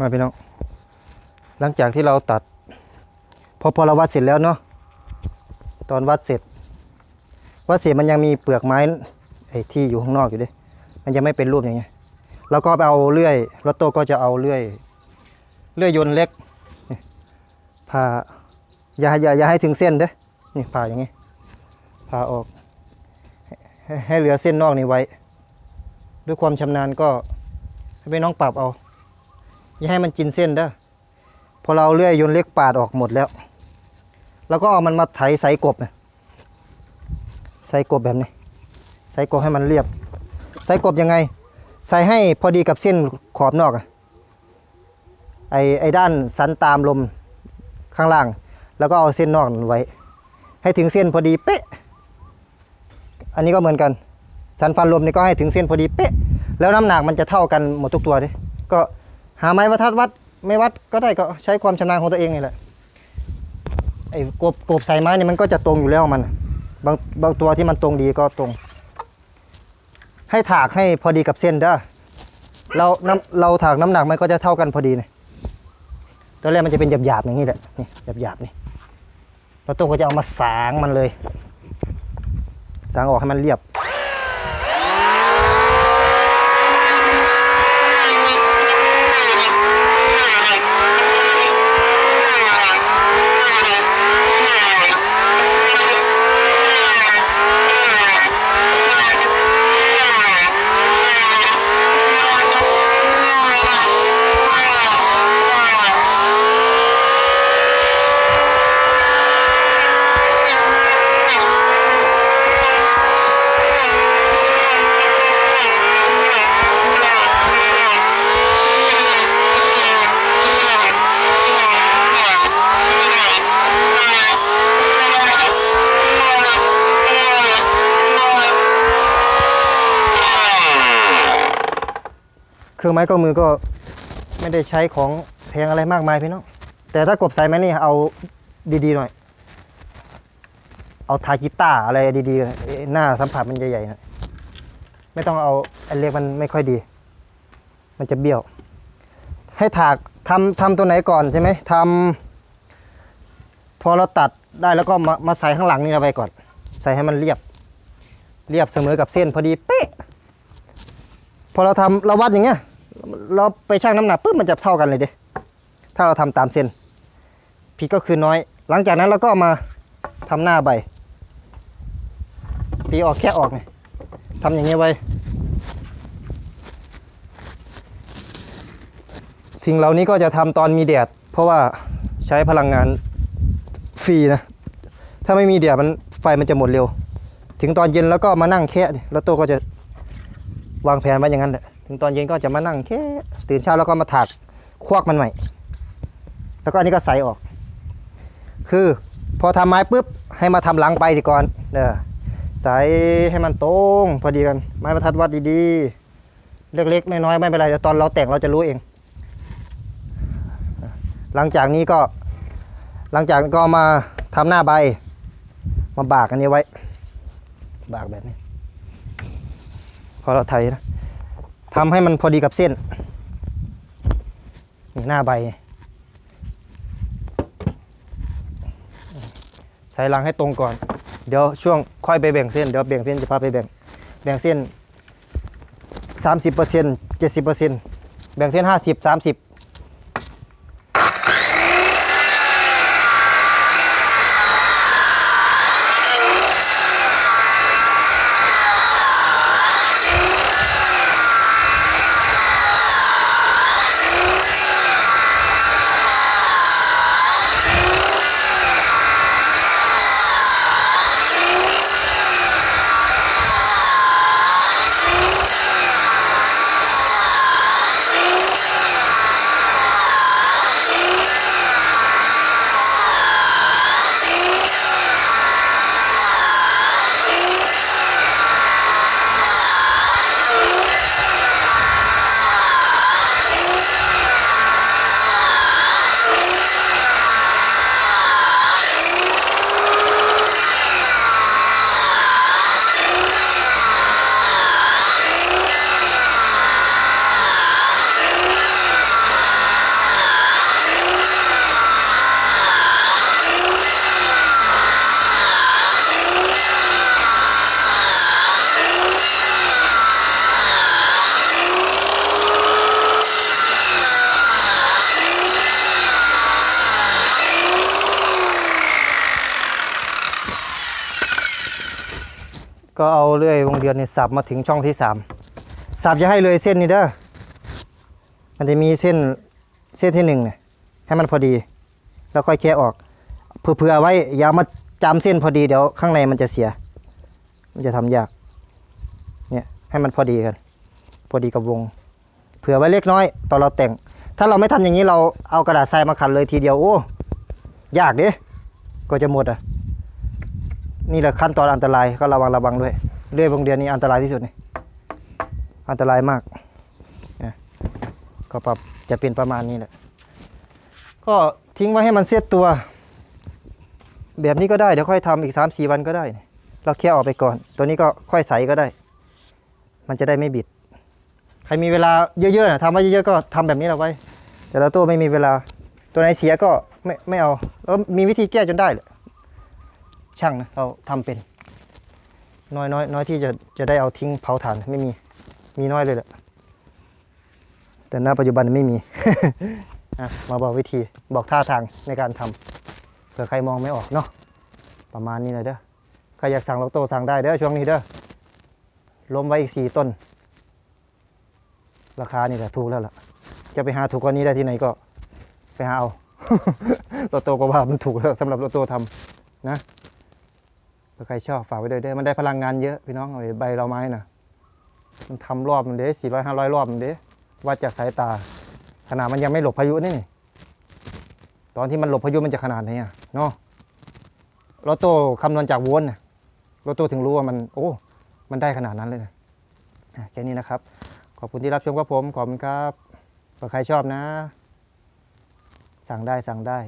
มาพี่น้อง หลังจากที่เราตัด พอพอเราวัดเสร็จแล้วเนาะตอนวัดเสร็จ วัดเสร็จมันยังมีเปลือกไม้ไอ้ที่อยู่ข้างนอกอยู่ดิมันยังไม่เป็นรูปอย่างเงี้ยเราก็ไปเอาเลื่อยรถโต้ก็จะเอาเลื่อยเลื่อยยนต์เล็กผ่าอย่าอย่าอย่าให้ถึงเส้นเด้อนี่ผ่าอย่างงี้ผ่าออก ให้ให้เหลือเส้นนอกนี้ไว้ ด้วยความชำนาญก็ให้พี่น้องปรับเอา อย่าให้มันกินเส้นเด้อพอเราเลื่อยยนเล็กปาดออกหมดแล้ว แล้วก็เอามันมาไถใส่กบเนี่ยใส่กบแบบนี้ ใส่กบให้มันเรียบ ใส่กบยังไง ใส่ให้พอดีกับเส้นขอบนอกอะไอไอด้านสันตามลมข้างล่าง แล้วก็เอาเส้นนอกไว้ ให้ถึงเส้นพอดีเป๊ะ อันนี้ก็เหมือนกัน สันฟันลมนี่ก็ให้ถึงเส้นพอดีเป๊ะ แล้วน้ำหนักมันจะเท่ากันหมดทุกตัวดิก็ หาไม้วัดทัดวัดไม่วัดก็ได้ก็ใช้ความชำนาญของตัวเองนี่แหละไอ้กบกบใส่ไม้นี่มันก็จะตรงอยู่แล้วของมันบางบางตัวที่มันตรงดีก็ตรง ให้ถากให้พอดีกับเส้นเด้อเราน้ำเราถากน้ำหนักมันก็จะเท่ากันพอดีเนี่ยตอนแรกมันจะเป็นหยาบๆอย่างนี้แหละนี่หยาบๆนี่เราต้องก็จะเอามาสางมันเลย สางออกให้มันเรียบ รื่องไม้เครื่องมือก็ไม่ได้ใช้ของแพงอะไรมากมายพี่น้องแต่ถ้ากบใส่ไม้นี่เอาดีๆหน่อย เอาทากีตาร์อะไรดีๆ หน้าสัมผัสมันใหญ่ๆหน่อยไม่ต้องเอาอันเล็กมันไม่ค่อยดี มันจะเบี้ยว ให้ถากทำทำตัวไหนก่อนใช่ไหมทำพอเราตัดได้แล้วก็มามาใส่ข้างหลังนี่เอาไปก่อน ใส่ให้มันเรียบ เรียบเสมอกับเส้นพอดีเป๊ะพอเราทำเราวัดอย่างเงี้ย เราไปชั่งน้ำหนักปุ๊บมันจะเท่ากันเลยเด้ถ้าเราทำตามเส้นผิดก็คือน้อย หลังจากนั้นเราก็ามาทำหน้าใบ ตีออกแค่ออกไงทำอย่างเงี้ยไว้ สิ่งเหล่านี้ก็จะทำตอนมีแดด เพราะว่าใช้พลังงานฟรีนะ ถ้าไม่มีแดดมันไฟมันจะหมดเร็ว ถึงตอนเย็นแล้วก็มานั่งแค่ดิแล้วโตก็จะวางแผนไว้อย่างนั้นแหละ ถึงตอนเย็นก็จะมานั่งแค่ตื่นเช้าแล้วก็มาถากควักมันใหม่ แล้วก็อันนี้ก็ใส่ออก คือพอทำไม้ปุ๊บให้มาทำหลังไปดีก่อนเด้อใส่ให้มันตรงพอดีกัน ไม้บรรทัดวัดดีๆ เล็กๆน้อยๆไม่เป็นไรเดี๋ยวตอนเราแต่งเราจะรู้เอง หลังจากนี้ก็หลังจากก็มาทำหน้าใบ มาบากอันนี้ไว้ บากแบบนี้ พอเราไถนะ ทำให้มันพอดีกับเส้นนี่หน้าใบ ใส่รังให้ตรงก่อน เดี๋ยวช่วงค่อยไปแบ่งเส้น เดี๋ยวแบ่งเส้นจะพาไปแบ่ง แบ่งเส้น 30เปอร์เซ็นต์70เปอร์เซ็นต์แบ่งเส้น 50 30 ก็เอาเลื่อยวงเดือนนี่สับมาถึงช่องที่สามสับอย่าให้เลยเส้นนี้เด้อมันจะมีเส้นเส้นที่หนึ่งเนี่ยให้มันพอดี แล้วค่อยแค่ออกเผื่อๆไว้อย่ามาจำเส้นพอดีเดี๋ยวข้างในมันจะเสีย มันจะทำยากเนี่ยให้มันพอดีกัน พอดีกับวง เผื่อไว้เล็กน้อย ตอนเราแต่ง ถ้าเราไม่ทำอย่างนี้เราเอากระดาษทรายมาขัดเลยทีเดียวโอ้ยากดิก็จะหมดอะ นี่แหละขั้นตอนอันตรายก็ระวังระวังด้วยเลื่อยวงเดือนนี้อันตรายที่สุดนี่อันตรายมากนี่ยก็ปรับจะเป็นประมาณนี้แหละ ก็ทิ้งไว้ให้มันเสียตัว แบบนี้ก็ได้เดี๋ยวค่อยทำอีก3 4วันก็ได้ เราแค่ออกไปก่อน ตัวนี้ก็ค่อยใสก็ได้ มันจะได้ไม่บิด ใครมีเวลาเยอะๆนะทำไว้เยอะๆก็ทำแบบนี้เราไว้ แต่ละตัวไม่มีเวลา ตัวไหนเสียก็ไม่ไม่เอา แล้วมีวิธีแก้จนได้เลย ช่างนะเราทำเป็น น้อยน้อยน้อยที่จะจะได้เอาทิ้งเผาถ่านไม่มีมีน้อยเลยแหละแต่ณปัจจุบันไม่มีอะมาบอกวิธีบอกท่าทางในการทำเผื่อใครมองไม่ออกเนาะประมาณนี้เลยเด้อใครอยากสั่งล็อกโตสั่งได้เด้อช่วงนี้เด้อล้มไว้อีกสี่ต้น ราคานี่แหละถูกแล้วล่ะ จะไปหาถูกกว่านี้ได้ที่ไหนก็ไปหาเอาโลโตก็ว่ามันถูกแล้วสำหรับโลโตทำนะ ถ้าใครชอบฝากไว้ด้วยเด้อมันได้พลังงานเยอะพี่น้องเอาใบเราไม้น่ะมันทำรอบมันเด้สี่ร้อยห้าร้อยรอบมันเด้วัดจากสายตา ขนาดมันยังไม่หลบพายุนี่นี่ตอนที่มันหลบพายุมันจะขนาดไหนอะเนาะโลโตคำนวณจากวลต์น่ะโลโตถึงรู้ว่ามันโอ้มันได้ขนาดนั้นเลยนะอะแค่นี้นะครับ ขอบคุณที่รับชมครับผมขอบคุณครับถ้าใครชอบนะ สั่งได้สั่งได้